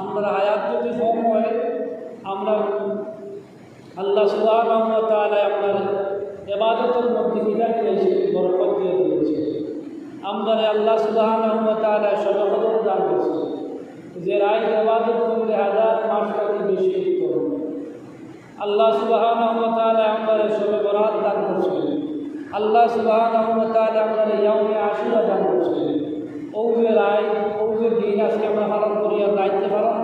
আমরা হায়াত যদি কম হয়, আমরা আল্লাহ সুবাহ আপনার এবাদতের মধ্যে বিদায় দিয়েছে বরকত দিয়ে দিয়েছে। আমরা আল্লাহ সুবাহ সর্বদর দান যে রায় এবাদত করলে হাজার মাস টাকা বেশি উত্তম আল্লাহ সুবাহ আমরা সবে বরাত দান করছে। আল্লাহ আমরা আজকে পালন করিয়া দায়িত্ব পালন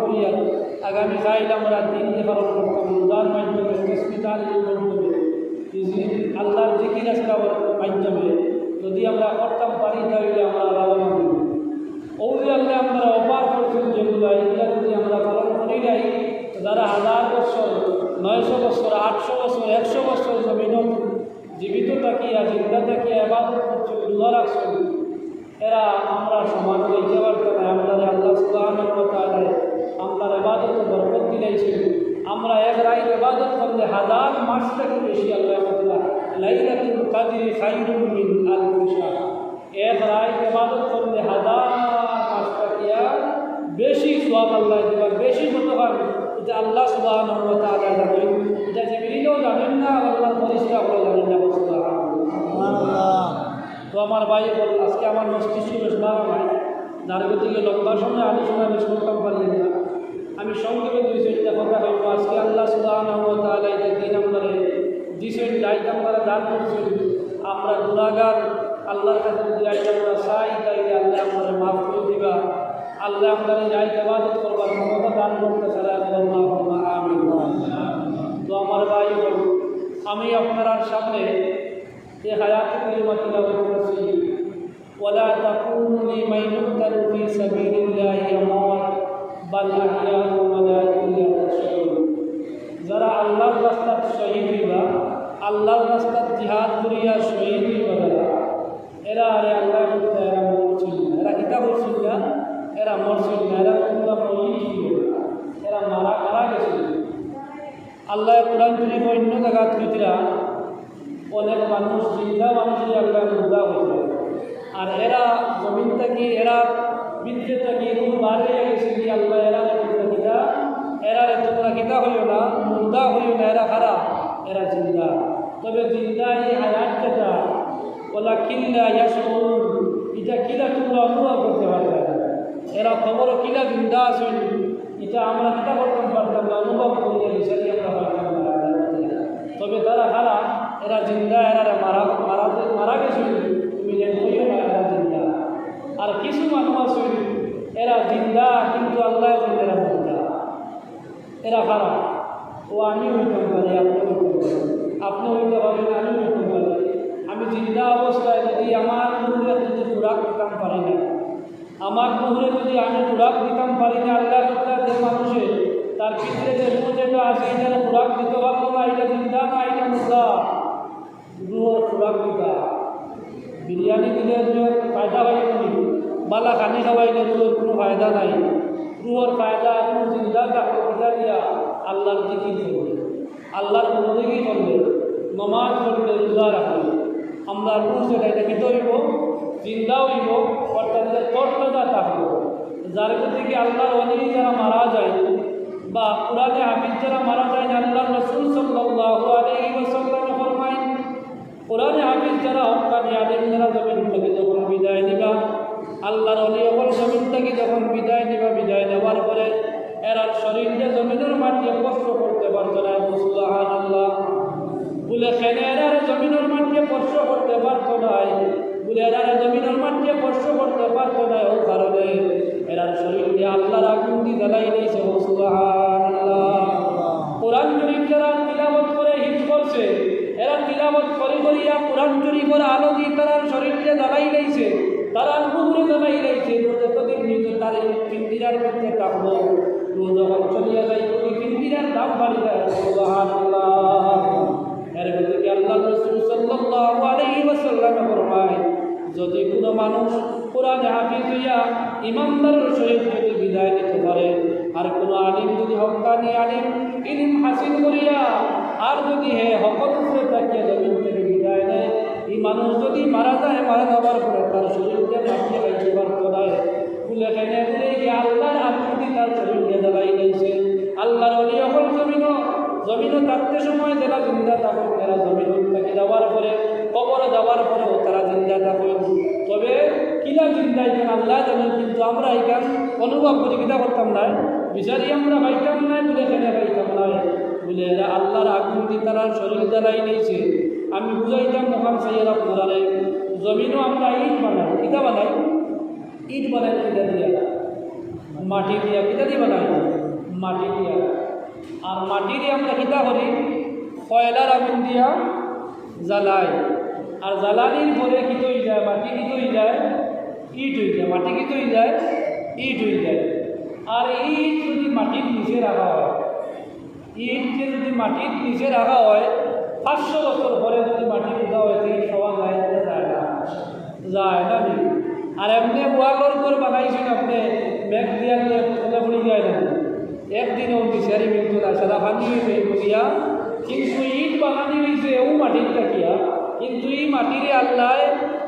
আগামী কাইল আমরা দিনকে পালন আল্লাহর জিকির আজকার মাধ্যমে। যদি আমরা করতাম পারি, তাহলে আমরা লাভবান হব। আল্লাহ আমরা অপার করছেন যেগুলো এগুলো যদি আমরা পালন করি নাই, তো যারা হাজার বছর, নয়শো বছর, আটশো বছর, একশো বছর জমিনত জীবিত থাকিয়া জিন্দা থাকিয়া এবাদত করছে, রোজা রাখছেন এরা আমরা সমান হইতে পারতো না আমরা আল্লাহ সুবাহ আমরা এবাদত বরকত দিলাইছিল আমরা এক রায় এবাদত করলে হাজার মাস থেকে বেশি আল্লাহ লাইলাতুল কাদির খাইরুম মিন আলফি শাহ। এক রায় এবাদত করলে হাজার মাস টাকিয়া বেশি সোয়াব আল্লাহ দিবার, বেশি মতো এটা আল্লাহ জানেন। না আল্লাহ ফরিস্তা জানেন না তো আমার ভাই বল, আজকে আমার মস্তিষ্ক বেশ ভালো নাই। যার গতিকে লম্বা সময় আলোচনা বেশ করতাম পারি না আমি সংক্ষেপে দুই চারটা কথা বলব। আজকে আল্লাহ সুবাহ দিন নম্বরে দিছেন দায়িত্ব আমরা দান করছেন। আমরা গুণাগার আল্লাহর কাছে যদি আমরা চাই, তাইলে আল্লাহ আমাদের মাফ করে দিবা। আল্লাহ আমাদের এই আইতে ইবাদত করবার ক্ষমতা দান করতে ছাড়া আমি তো আমার ভাই বল আমি আপনার সামনে في حياة كلمة الرسول ولا تكونوا لمن يقتل في سبيل الله أموات بل أحياء ولكن لا تشعرون যারা আল্লাহর রাস্তার শহীদ হইবা আল্লাহর রাস্তার জিহাদ করিয়া শহীদ হইবা যারা এরা আরে আল্লাহ বলতে এরা মরছিল না এরা কিতা করছিল না এরা না, এরা তোমরা মরিছিল এরা মারা মারা গেছিল। আল্লাহ কোরআন শরীফ অন্য জায়গা তুইতিরা অনেক মানুষ জিন্দা মানুষই আল্লাহ মুদা হয়েছে আর এরা জমিন থেকে, এরা বিদ্যে থেকে রুম বাড়ে গেছে কি আল্লাহ, এরা কিতা? এরা তোমরা কিতা হইও না মুদা হইও না, এরা খারাপ, এরা জিন্দা। তবে জিন্দা এই হায়াত যেটা ওলা কিল্লা ইয়াসুর এটা কিলা তোমরা অনুভব করতে পারবে এরা খবর কিলা জিন্দা আছেন? এটা আমরা কিতা করতে পারতাম না, অনুভব করিয়া বিচারি আমরা পারতাম না। তবে তারা খারাপ এরা জিন্দা, এরা মারা মারা মারা গেছে তুমি যে কইও না এরা জিন্দা আর কিছু মানুষ আছে, এরা জিন্দা, কিন্তু আল্লাহ এরা জিন্দা। এরা খারাপ ও আমি হইতে পারি আপনি আপনি হইতে পারেন আমি হইতে পারি। আমি জিন্দা অবস্থায় যদি আমার যদি খুরাক দিতাম পারি না। আমার মুহুরে যদি আমি খুরাক দিতাম পারি না আল্লাহ যে মানুষে, তার পিছনে যে রুহ আছে এটা খুরাক দিতে পারব না এটা জিন্দা না এটা মুদ্রা রুহর খুরাক দিতা। বিরিয়ানি দিলে ফায়দা হয় নি বালা খানি খাওয়াইলে রুহর কোনো ফায়দা নাই। রুহর ফায়দা কোনো চিন্তা থাকলে পিঠা দিয়া আল্লাহর দিকে করবে। আল্লাহর বন্দগি করবে। নমাজ করবে রোজা রাখবে। আমরা রুহ সেটা এটা ভিতর হইব চিন্তা হইব, অর্থাৎ তর্কতা থাকবে। যার প্রতি আল্লাহর অনেক যারা মারা যায় বা কোরআনে হাফিজ যারা মারা যায় আল্লাহ রসুল ওয়াসাল্লাম ফরমায় কোরআনে হাফিজ যারা হকানি আলিম যারা জমিন থেকে যখন বিদায় নিবা, আল্লাহর অলি অকল জমিন থেকে যখন বিদায় নিবা, বিদায় নেওয়ার পরে এরা শরীরকে জমিনের মাটিয়ে কষ্ট করতে পারতো না মুসলাহান আল্লাহ বলে খেলে এরা জমিনের মাটিয়ে কষ্ট করতে পারতো না? বলে এরা জমিনের মাটিয়ে স্পর্শ করতে পারতো না ও কারণে এরা শরীরকে আল্লাহর আগুন দিয়ে জ্বালাই নিয়েছে মুসলাহান আল্লাহ কোরআন শরীফ যারা তিলাবত করে হিট করছে, এরা তিলাবত করে করিয়া কোরআন শরীফের আলো দিয়ে তারা শরীরকে জ্বালাই লাইছে, তারা মুহুরে জ্বালাই লাইছে যতদিন নিজে তার পিন্দিরার মধ্যে থাকব যখন চলিয়া যাই ওই পিন্দিরার দাম বাড়ি যায় এর মধ্যে আল্লাহ রসুল সাল্লাল্লাহু আলাইহি ওয়াসাল্লাম ফরমায় যদি কোনো মানুষ কোরআনে হাফিজ হইয়া ইমানদারের সহিত যদি বিদায় নিতে পারে, আর কোনো আলিম যদি হকানি আলিম, ইলিম হাসিল করিয়া আর যদি হে হকল উপরে তাকিয়ে জমিন থেকে বিদায় নেয়, এই মানুষ যদি মারা যায়, মারা যাবার পরে তার শরীরকে মাটিয়ে খাইতে পারতো না বলে খাইনে বলে কি আল্লাহর আপনি তার শরীরকে জ্বালাই দিয়েছে। আল্লাহর অলি অকল জমিনও জমিনও থাকতে সময় যারা জিন্দা থাকুন তারা জমিন থেকে যাওয়ার পরে, কবর যাওয়ার পরেও তারা জিন্দা তবে কিনা? এখানে আল্লাহ জানেন, কিন্তু আমরা এখান অনুভব করি কিনা করতাম না? বিচারি আমরা পাইতাম নাই বলে এখানে পাইতাম নাই বলে আল্লাহর আগুন দিয়ে তারা শরীর জ্বালাই নিয়েছে। আমি বুঝাইতাম মহান সাইয়ার আপনারা জমিনও আমরা ইট বানাই। কিতা বানাই? ইট বানাই কিতা দিয়া? মাটি দিয়া কিতা দিয়ে বানাই? মাটি দিয়া। আর মাটি দিয়ে আমরা কিতা করি? কয়লার আগুন দিয়া জ্বালাই। আর জ্বালানির পরে কি তৈরি যায় মাটি কি তৈরি যায় ইট হয়ে যায়। মাটি কি তৈরি যায় ইট হয়ে যায়। আর ইট যদি মাটির নিচে রাখা হয় ইটকে যদি মাটির নিচে রাখা হয়, পাঁচশো বছর পরে যদি মাটি উঠা হয় ইট পাওয়া যায় না যায় না। যায় না আর এমনি ওয়াগর ঘর বানাইছেন আপনি মেঘ দিয়া দিয়ে কোথাও পড়ে যায় না। একদিনও বিচারি কিন্তু না সারা পানি বলিয়া, কিন্তু ইট বানানি হয়েছে ও মাটির তাকিয়া কিন্তু এই মাটিরে আল্লাহ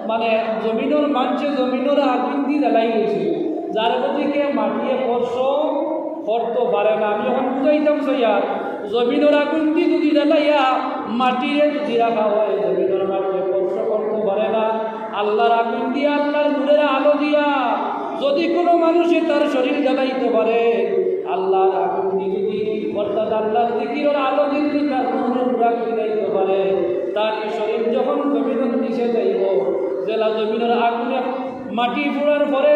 মানে জমিনের মানছে জমিনের আগুন দিয়ে জ্বালাই গেছে যার গতিকে মাটিয়ে স্পর্শ করতে পারে না। আমি যখন বুঝাইতাম সইয়া জমিনের আগুন দিয়ে যদি জ্বালাইয়া মাটিরে যদি রাখা হয় জমিনের মাটিয়ে স্পর্শ করতে পারে না। আল্লাহর আগুন দিয়া আল্লাহর নূরের আলো দিয়া যদি কোনো মানুষে তার শরীর জ্বালাইতে পারে, আল্লাহর আগুন দিয়ে যদি অর্থাৎ আল্লাহর দিকির আলো দিয়ে যদি তার নূরের বুড়া দিতে পারে, তার শরীর যখন জমিনের নিচে যাইব জেলা জমিনের আগুনে মাটি পোড়ার পরে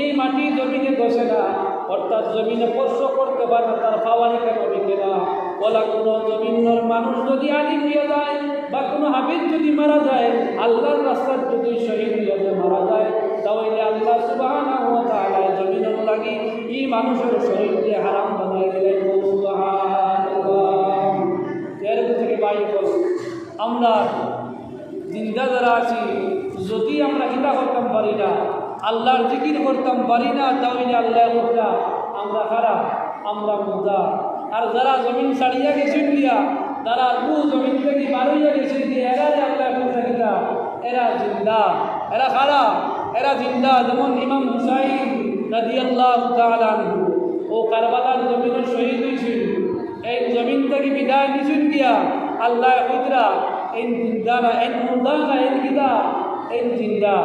এই মাটি জমিনে বসে না। অর্থাৎ জমিনে স্পর্শ করতে পারে না, তার পাওয়ারি কেন বিকে না? বলা কোনো জমিনের মানুষ যদি আলি হয়ে যায় বা কোনো হাবিজ যদি মারা যায়, আল্লাহর রাস্তার যদি শহীদ হয়ে মারা যায়, তাহলে আল্লাহ তাআলা জমিনের লাগি এই মানুষের শরীরকে হারাম বানাই দিলেন। থেকে বাইরে আমরা জিন্দা যারা আছি যদি আমরা চিন্তা করতাম পারি না, আল্লাহর জিকির করতাম পারি না, তাহলে আল্লাহ মুদ্রা আমরা খারাপ আমরা মুদ্রা আর যারা জমিন ছাড়িয়া গেছেন দিয়া, তারা দু জমিন থেকে বারইয়া গেছেন দিয়ে এরা যে আল্লাহ মুদ্রা কিতা এরা জিন্দা, এরা খারাপ এরা জিন্দা, যেমন ইমাম হুসাইন রাজি আল্লাহ ও কারবালার জমিনের শহীদ হয়েছিল এই জমিন থেকে বিদায় নিছেন দিয়া, আল্লাহ মুদ্রা এই জিন্দা না এই মুদ্রা এই কিতা এই জিন্দা।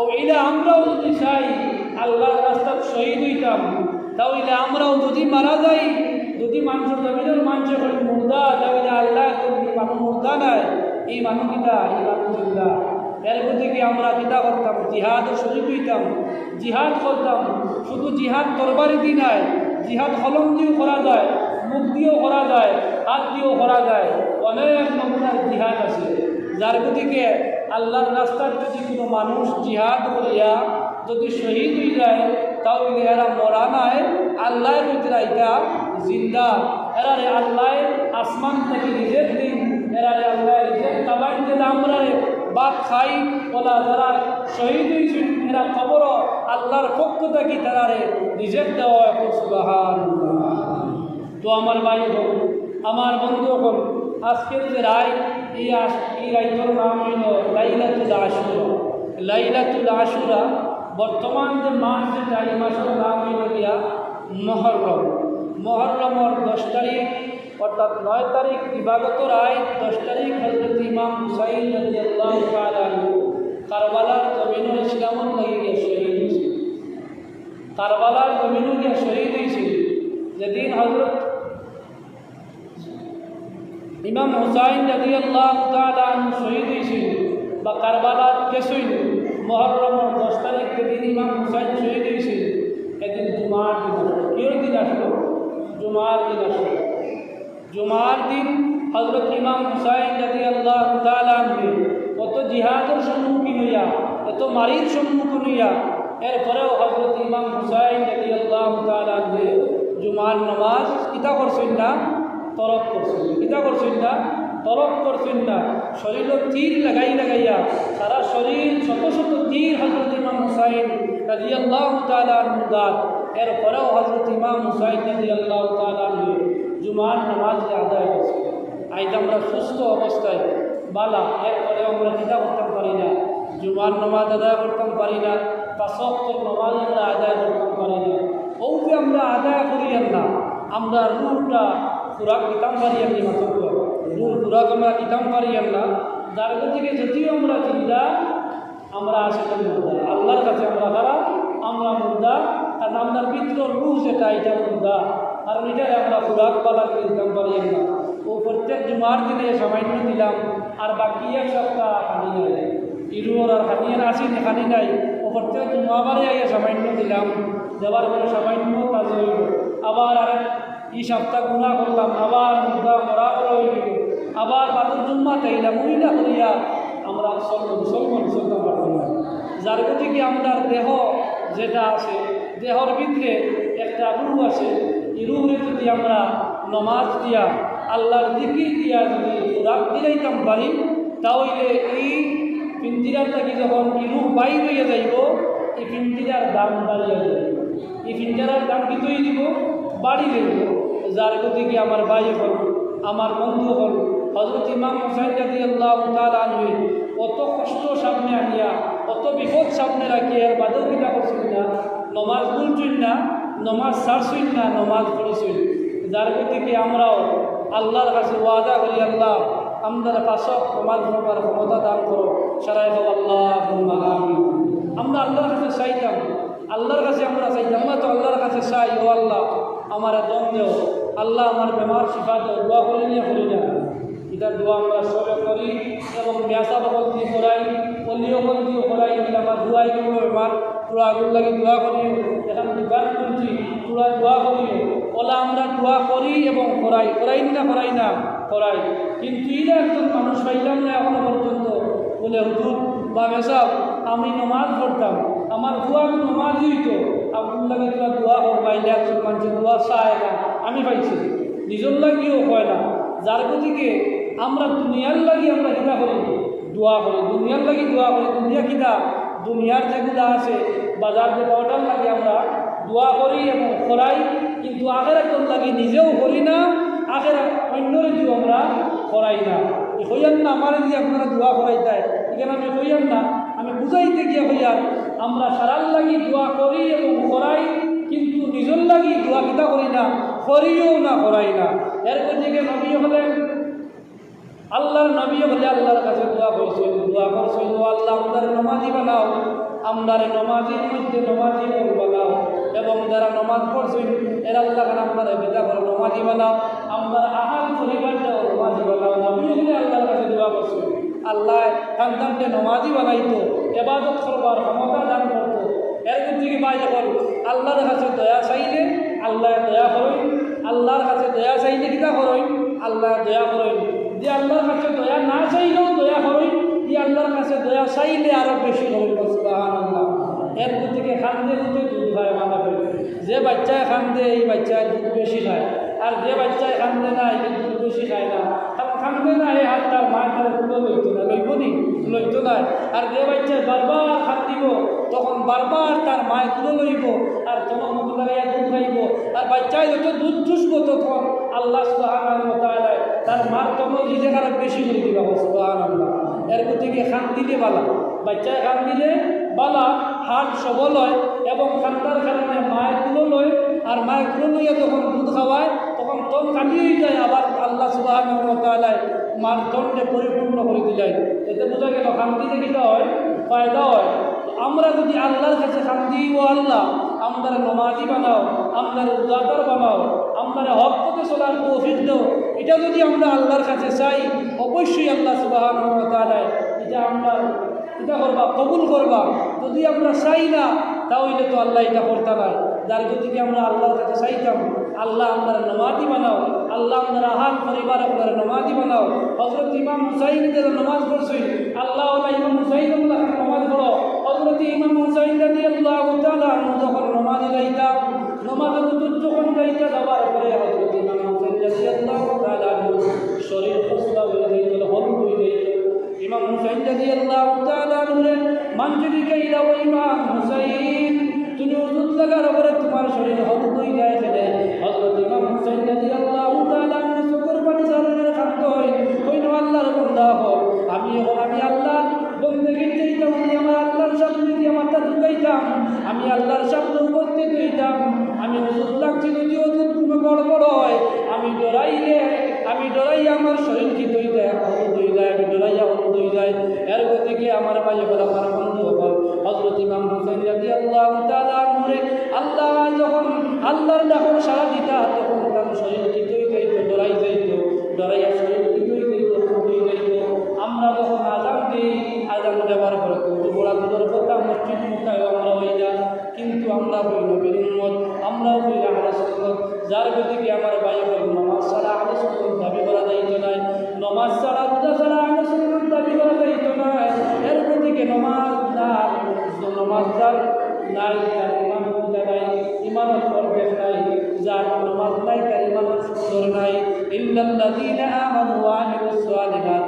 ও এটা আমরাও যদি চাই, আল্লাহর রাস্তার শহীদ হইতাম। তাহলে আমরাও যদি মারা যাই, যদি মানুষের জমিনের মানুষের হল মুর্দা তাহলে আল্লাহ মানুষ মুর্দা নাই, এই মানুষ কিতা এই মানুষ জিন্দা। এর থেকে আমরা কিতা করতাম, জিহাদ শরীর হইতাম, জিহাদ করতাম। শুধু জিহাদ তরবারি নাই, জিহাদ হলম দিয়েও করা যায়, মুখ দিয়েও করা যায়, হাত দিয়েও করা যায়। অনেক নমুনার জিহাদ আছে। যার গতিকে আল্লাহর রাস্তার যদি কোনো মানুষ জিহাদ করিয়া যদি শহীদ হয়ে যায় তাহলে এরা মরা নাই আল্লাহ ভিতরে এটা জিন্দা। এরারে আল্লাহ আসমান থেকে নিজের দিন, এরারে আল্লাহ রিজেক্ট কাবাই যে আমরা বাদ খাই বলা যারা শহীদ হয়েছেন, এরা খবর আল্লাহর পক্ষ থেকে তারারে রিজেক্ট দেওয়া এখন তো আমার ভাই হোক আমার বন্ধু হোক আজকের যে রায় এই নাম হইল লাইলাতুল আশুরা। লাইলাতুল বর্তমান যে মাস যেটা এই মাসের নাম হইল গিয়া মহরম। মহরমর দশ তারিখ, অর্থাৎ নয় তারিখ দিবাগত রায় দশ তারিখ হজরত ইমাম হুসাইন আনহু। কারবালার জমিনের ইসলামত লাগে গিয়ে শহীদ হয়েছিল কারবালার জমিনও গিয়ে শহীদ হয়েছিল যেদিন হজরত ইমাম হুসাইন রাজি আল্লাহ শহীদ হয়েছিল বা কারবালার কেসইল মহরমর দশ তারিখ যেদিন ইমাম হুসাইন শহীদ হয়েছিল, এদিন জুমার দিন কিয়র দিন আসলো? জুমার দিন আসলো। জুমার দিন হজরত ইমাম হুসাইন রাজি আল্লাহ কত জিহাদের সম্মুখীন হইয়া এত মারির সম্মুখীন হইয়া, এরপরেও হজরত ইমাম হুসাইন রাজি আল্লাহ জুমার নমাজ কিতা করছেন না। তরক করছেন। কিতা করছেন না? তরক করছেন না। শরীর তীর লাগাই লাগাইয়া সারা শরীর শত শত তীর হজরত ইমাম হুসাইন রাজি আল্লাহ তালার এরপরেও হজরত ইমাম হুসাইন রাজি আল্লাহ তালান জুমার নামাজ আদায় করছে আজ আমরা সুস্থ অবস্থায়, বালা এরপরে আমরা চিন্তা করতাম পারি না। জুমার নমাজ আদায় করতাম পারি না। পাঁচক্তর নমাজ আমরা আদায় করতাম পারি না। ও যে আমরা আদায় করিয়ান না। আমরা রুটা খুরাক দিতাম পারিয়ান নি মাত্র রুল খুরাক আমরা দিতাম পারিয়ান না যার থেকে যদিও আমরা চিন্তা আমরা আসলে মুদ্রা। আল্লাহর কাছে আমরা খারাপ আমরা মুদ্রা কারণ আপনার পিত্র রুহ যেটা, এটা মুদ্রা কারণ এটারে আমরা খুরাক পালা করে দিতাম পারিয়ান না ও প্রত্যেক জুমার দিনে সামান্য দিলাম, আর বাকি এক সপ্তাহ খানি নাই ইরুর আর খানিয়ার আসি না খানি নাই। ও প্রত্যেক জুমাবারে আইয়া সামান্য দিলাম, দেওয়ার পরে সামান্য কাজ আবার আর এই সপ্তাহ গুণা করলাম, আবার মুদ্রা করা আবার বাদুর জুম্মা তাইলাম উইলা করিয়া আমরা সর্ব মুসলমান চলতে পারতাম না যার গতিকে আমরা দেহ যেটা আছে, দেহর ভিতরে একটা রূপ আছে, এই রূপে যদি আমরা নমাজ দিয়া, আল্লাহর দিকির দিয়া যদি রাগ দিলাইতাম পারি তাহলে এই পিঞ্জিরার থাকি যখন এই রূপ বাইর হইয়া যাইব, এই পিঞ্জিরার দাম বাড়িয়া যাইব। এই পিঞ্জারার দাম কিতই দিব বাড়ি দেব যার গতিকে আমার ভাই হল, আমার বন্ধু হল হজরত ইমাম হোসেন জাতি আল্লাহ আনবি অত কষ্ট সামনে আনিয়া অত বিপদ সামনে রাখি আর বাদেও কিনা করছেন না? নমাজ বলছেন না, নমাজ ছাড়ছই না, নমাজ পড়েছেন যার গতিকে আমরাও আল্লাহর কাছে ওয়াদা করি, আল্লাহ, আমাদের পাশক নমাজ পড়বার ক্ষমতা দান করো। সারাই আল্লাহ আমরা আল্লাহর কাছে চাইতাম, আল্লাহর কাছে আমরা চাইতাম, আমরা তো আল্লাহর কাছে চাই, ও আল্লাহ। আমার দম দেও আল্লাহ আমার বেমার শিফা দেও দোয়া করে নিয়ে করি না এটা দোয়া আমরা সবে করি এবং মেয়াসা বকল দিয়ে করাই পলিও দিয়ে করাই। এটা আমার দোয়াই করব, আমার তোরা আগুন লাগে দোয়া করি। এখন দোকান করছি তোরা দোয়া করি। ওলা আমরা দোয়া করি এবং করাই। করাই না করাই না, করাই। কিন্তু এটা একজন মানুষ পাইলাম না এখনও পর্যন্ত। বলে, হুজুর, বা মেসাব, আমি নমাজ পড়তাম। আমার দোয়া নমাজই হইতো। লাগে তোরা দোয়া করবা একজন দোয়া চায় আমি পাইছি। নিজের লাগিও হয় না। যার গতিকে আমরা দুনিয়ার লাগি আমরা কিতা করি দোয়া করি দুনিয়ার লাগি দোয়া করি দুনিয়া কিতা? দুনিয়ার যেগুলো আছে বাজার যে পাওয়াটার লাগে আমরা দোয়া করি এবং করাই কিন্তু আগের একজন লাগি নিজেও করি না আগের অন্যরে দিও আমরা করাই না। হইয়ান না আমার দিয়ে আপনারা দোয়া করাই দেয় এখানে আমি হইয়ান না। আমি বুঝাইতে গিয়ে হইয়ার আমরা সারাল লাগি দোয়া করি এবং করাই, কিন্তু নিজের লাগি দোয়া কিতা করি না, করিও না, করাই না। এরপর থেকে নবী হলেন, আল্লাহর নবী বলে আল্লাহর কাছে দোয়া করছেন দোয়া করছেন, ও আল্লাহ, আমাদের নমাজি বানাও আমদার নমাজির মধ্যে নমাজি বানাও, এবং যারা নমাজ পড়ছেন, এর আল্লাহ আপনার বেদা করে নমাজি বানাও, আমরা আহাল পরিবারটাও নমাজি বানাও। নবী হলে আল্লাহর কাছে দোয়া করছেন। আল্লাহ সন্তানকে নমাজি বানাইতো, এবাদত করবার ক্ষমতা দান করতো। এর থেকে পাই যখন আল্লাহর কাছে দয়া চাইলে আল্লাহ দয়া করেন, আল্লাহর কাছে দয়া চাইলে কিতা করেন আল্লাহ দয়া করেন। যে আল্লাহর কাছে দয়া না চাইলেও দয়া করেন, যে আল্লাহর কাছে দয়া চাইলে আরও বেশি করেন আল্লাহ এর থেকে খান্দে হতে দুধ খায় মানা করে। যে বাচ্চায় খান্দে, এই বাচ্চায় দুধ বেশি খায়। আর যে বাচ্চায় খান্দে না, এই দুধ বেশি খায় না। খান্দে না এই হাত তার মায়ের তার তুলো লইতো না, লইব নি? লইতো না। আর যে বাচ্চায় বারবার হাত দিব, তখন বারবার তার মায়ের তুলো লইব, আর তোমার মুখ লাগাইয়া দুধ খাইব। আর বাচ্চায় যত দুধ চুষবো, তখন আল্লাহ সুহান তার মার তখন নিজে কারও বেশি করে দিবা সুহান এর থেকে খান দিলে বালা। বাচ্চায় খান দিলে বালা হাত সবল হয় এবং খান্দার কারণে মায়ের তুলো লয়, আর মায়ের তুলো লইয়া যখন দুধ খাওয়ায়, তখন তন কাটিয়েই যায়, আবার আল্লাহ সুবাহ মার তনকে পরিপূর্ণ করে দিলাই এতে বোঝা গেল দিলে কিটা হয়, ফায়দা হয়। আমরা যদি আল্লাহর কাছে দিই ও আল্লাহ আমরা নমাজি বানাও আমরা উদাদার বানাও আমরা হক পথে চলার তৌফিক দাও, এটা যদি আমরা আল্লাহর কাছে চাই, অবশ্যই আল্লাহ সুবাহ এটা আমরা এটা করবা, কবুল করবা। যদি আমরা চাই না, তাহলে তো আল্লাহ এটা করতে নাই যার গতিকে আমরা আল্লাহর কাছে চাইতাম, আল্লাহ আমরা নমাজি বানাও আল্লাহ আমরা আহান পরিবার, আপনার নমাজি বানাও। হজরত ইমাম হুসাইন যারা নমাজ পড়ছে। আল্লাহ ইমাম হুসাইন নমাজ পড়ো। হজরত ইমাম হুসাইন রাজি আল্লাহ যখন নমাজে যাইতাম নমাজে যখন যাইতা যাবার পরে হজরত ইমাম হুসাইন রাজি আল্লাহ শরীর ফসলা হয়ে যাইত হলুদ হয়ে ইমাম হুসাইন রাজি আল্লাহ মাঞ্জুরি কাইলা ও ইমাম হুসাইন। কিন্তু ওজুর লাগার পরে তোমার শরীর হত দুই গায়ে ফেলে। হজরত ইমাম হুসাইন রাজি আল্লাহ তাআলা চোখের পানি সারানোর খাদ্য হয়। কইন আল্লাহর বন্ধা হোক আমি এখন আমি আল্লাহ বন্ধু চাইতাম যদি আমার আল্লাহর সামনে যদি আমার তা ঢুকাইতাম। আমি আল্লাহর সামনে উপস্থিত হইতাম। আমি ওষুধ লাগছি যদি ওষুধ কোনো গড়বড় হয়, আমি ডরাইলে, আমি ডরাই আমার শরীর কি দই দেয় হলুদ দই দেয় আমি ডরাইয়া হলুদ দই দেয় এর গতিকে আমার ভাই আমার বন্ধু হল হজরত ইমাম হুসেন রাজি আল্লাহ আনহুরে, আল্লাহ যখন, আল্লাহর যখন সারা দিতা, তখন তার শরীর কি হয়ে ডরাই যাইতো, ডরাইয়া শরীর কি হয়ে যাইতো হয়ে যাইতো। আমরা যখন আজান দিই, আজান দেওয়ার পরে কিন্তু বড়া দুটোর কথা মসজিদ মুখায় আমরা হয়ে যান কিন্তু আমরা হই নবীর উম্মত, আমরাও হই আহলে সুন্নত যার গতিকে আমার ভাই হল নমাজ ছাড়া আহলে সুন্নত দাবি করা যাইত নাই নমাজ ছাড়া, রোজা ছাড়া আহলে সুন্নত দাবি করা যাইত নাই এর গতিকে নমাজ না নমাজ যার নাই তার ইমান পূজা নাই ইমানত পরবেশ নাই, যার নমাজ নাই, তার ইমানত সুন্দর নাই। ইল্লাল্লাযীনা আমানু ওয়া আমিলুস সালিহাত।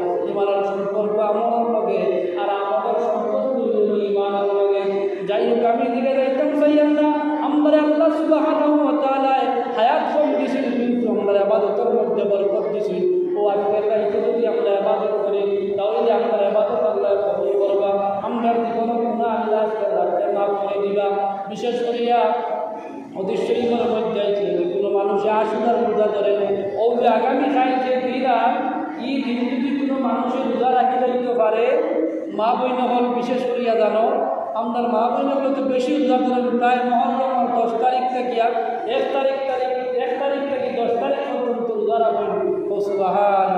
রোজা ধরে ও যে আগামী খাইছে দিরা ই দিন যদি কোনো মানুষের রোজা রাখি দিতে পারে, মা বইন হল, বিশেষ করিয়া জানো আপনার মা বইনগুলো তো বেশি রোজা ধরেন প্রায় মহরম দশ তারিখ থেকে এক তারিখ তারিখ, এক তারিখ থেকে দশ তারিখ পর্যন্ত রোজা রাখবেন। ও সুবাহান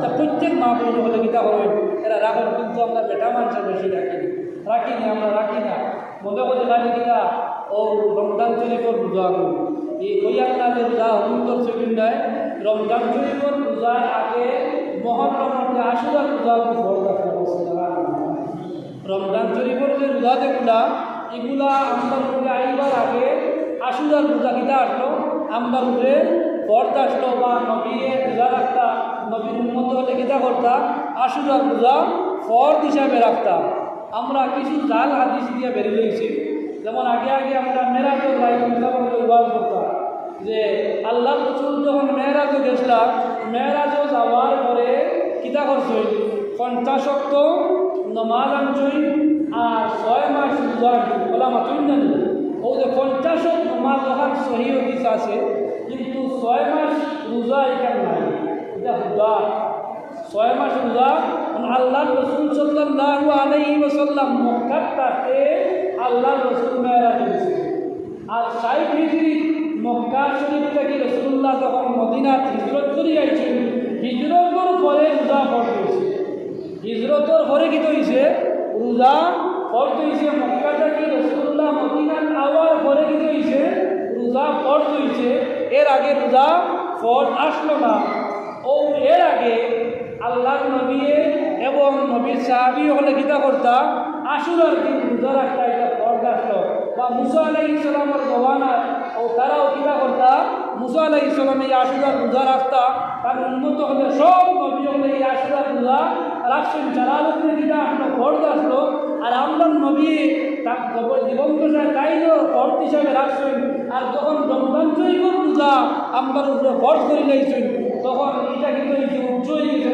তা প্রত্যেক মা বইন হলে কিতা হবেন এরা রাখেন কিন্তু আমরা বেটা মানুষের বেশি রাখি রাখিনি আমরা রাখি না। মনে করে খালি কিনা ও রমজান শরীফর রোজা করি এই কইয়ার নামে রোজা হুন্দর সেদিন দেয়, রমজান শরীফর রোজার আগে মহরমকে আশুরা রোজা রমজান শরীফর যে রোজা যেগুলা এগুলা আমরা উপরে আইবার আগে আশুরার রোজা কিটা আসলো। আমরা উপরে ফর্দ আসলো বা নবীরে রোজা রাখতা নবীর উন্মত হলে কিটা করতা? আশুরার রোজা ফর্দ হিসাবে রাখতাম আমরা কিছু জাল হাদিস দিয়ে বেরিয়ে যেমন আগে আগে আমরা মেরাজের লাইফ ওয়াজ করতাম। যে আল্লাহ রসুল যখন মেয়েরাজও গেছিলাম, মেয়েরাজও যাওয়ার পরে কিতা করছই পঞ্চাশক্ত নমাজ আনছই আর ছয় মাস রোজা বলা মাতুই না ও যে পঞ্চাশক নমাজ ওখান সহি হদিস আছে, কিন্তু ছয় মাস রোজা এখানে নাই। এটা হুদা। ছয় মাস রোজা আল্লাহ রসুল সাল্লাহ আলাইহি ওয়াসাল্লাম মক্কার তাকে আল্লাহ রসুল মেয়েরা করেছে আর সাইড হিজরি মক্কা শরীফ থেকে রসুল্লাহ যখন মদিনাত হিজরত করে আইছেন। হিজরতর পরে রোজা ফর্দ হয়েছে হিজরতর পরে কি হয়েছে রোজা ফর্দ হয়েছে মক্কা থেকে রসুল্লাহ মদিনাত আওয়ার পরে কি হয়েছে রোজা ফর্দ হয়েছে এর আগে রোজা ফর্দ আসলো না। ও এর আগে আল্লাহ নবী এবং নবীর সাহাবি হলে কিতা করতা? আশুরার দিন রোজা রাখতা এটা ফর্দ আসলো বা মুসা আলাই ইসলামের জওয়ানা ও তারাও কিতা করতা? মুসা আলাই ইসলাম এই আশুরার রোজা রাখতা। তার উন্নত হলে সব নবী হলে এই আশুরার রোজা রাখছেন। যারা লোকের কিতা আসলো ফর্দ আসলো। আর আমরা নবী, তার জবর জীবন দশায় তাইও ফর্দ হিসাবে রাখছেন। আর যখন রমজান শরীফের রোজা আমরা উপরে ফর্দ করে লাইছেন তখন এটা কিন্তু এই যে উচ্চ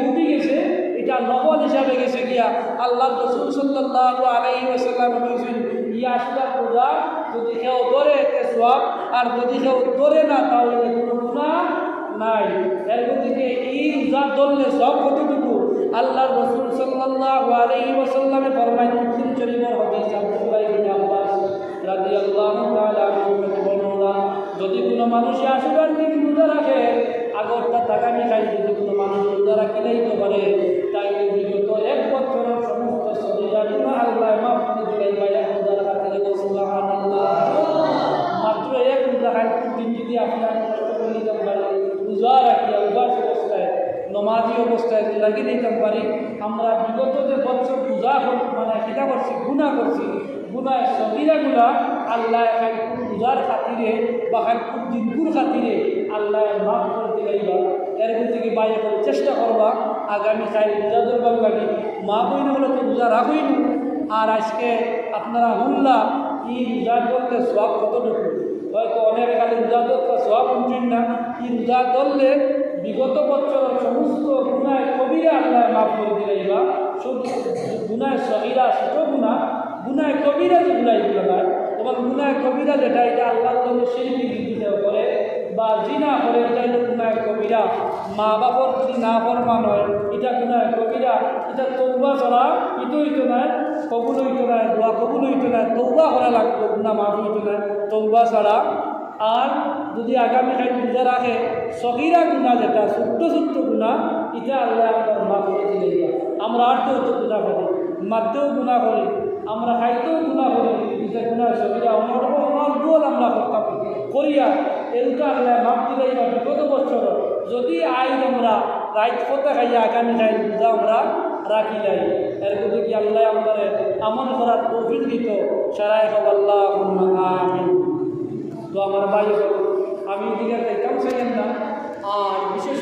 উঠে গেছে, এটা নকল হিসাবে গেছে গিয়া আল্লাহ রসুল সাল্লাহ আলাই ওসাল্লাম বলছেন আসলা পূজা, যদি কেউ ধরে তে সব আর যদি কেউ ধরে না, তাহলে কোনো গুণা নাই। এর গতিকে এই ধরলে সব কতটুকু আল্লাহ রসুল সাল্লাহ আলাই ওসাল্লামে ফরমাই মুসলিম শরীফের হদিস আব্দুল্লাহ ইবনে আব্বাস রাদিয়াল্লাহু তাআলা যদি কোনো মানুষে আশুরার দিন রোজা রাখে, আগরটা টাকানি খাই যদি কোনো মানুষ রোজা রাখে দিতে পারে অবস্থায় লাগি নিতে পারি, আমরা বিগত যে বছর পূজা মানে কিতা করছি, গুণা করছি গুনায় সবিরাগুলা আল্লাহ খাই পূজার খাতিরে বা খাই দিনপুর খাতিরে আল্লাহ মাফ করে দিলাইবা। এর থেকে বাইরে চেষ্টা করবা, আগামী খাই পূজা ধরবার লাগে মা বইন হলে তো পূজা রাখই আর আজকে আপনারা হুল্লা ই রোজা ধরলে সব কতটুকু? হয়তো অনেক খালি রোজা ধরতে সব উঠেন না ই রোজা ধরলে বিগত বছর সমস্ত গুণায় কবিরা আল্লাহ মাফ করে দিলাইবা সব গুণায় সহিরা ছোট গুণা, গুণায় কবিরা যেগুলো এগুলো নয় তোমার গুনায় কবিরা যেটা, এটা আল্লাহর লগে শিল্পী দিতে করে বা জিনা করে, এটা হলো গুনায় কবিরা। মা বাপর যদি না ফরমান হয়, এটা গুনায় কবিরা, এটা তৌবা ছাড়া ইটো হইতো নাই কবুল হইতো নাই দোয়া কবুল হইতো নাই তৌবা করা লাগতো গুনা মাফ হইতো নাই তৌবা ছাড়া আর যদি আগামী আগামীকাল বুঝে রাখে সগিরা গুণা যেটা ছোট্ট ছোট্ট গুণা, এটা আল্লাহ আমরা মা করে দিলে আমরা আটতেও তো গুণা করি, মারতেও গুণা করি, আমরা খাইতেও গুণা করি এটা গুণা সগিরা আমার আমার গোল আমরা করতাম। করিয়া এইটা আল্লাহ মাপ দিলে বিগত বছর যদি আইন আমরা রাইট পথে খাইয়া আগামী খাই বুঝা আমরা রাখি লাই এর প্রতি কি আল্লাহ আমাদের আমল করার তৌফিক দিত? সারাই হব আল্লাহ আমিন। তো আমার ভাই আমি এদিকে তাই চাইলেন না। আর বিশেষ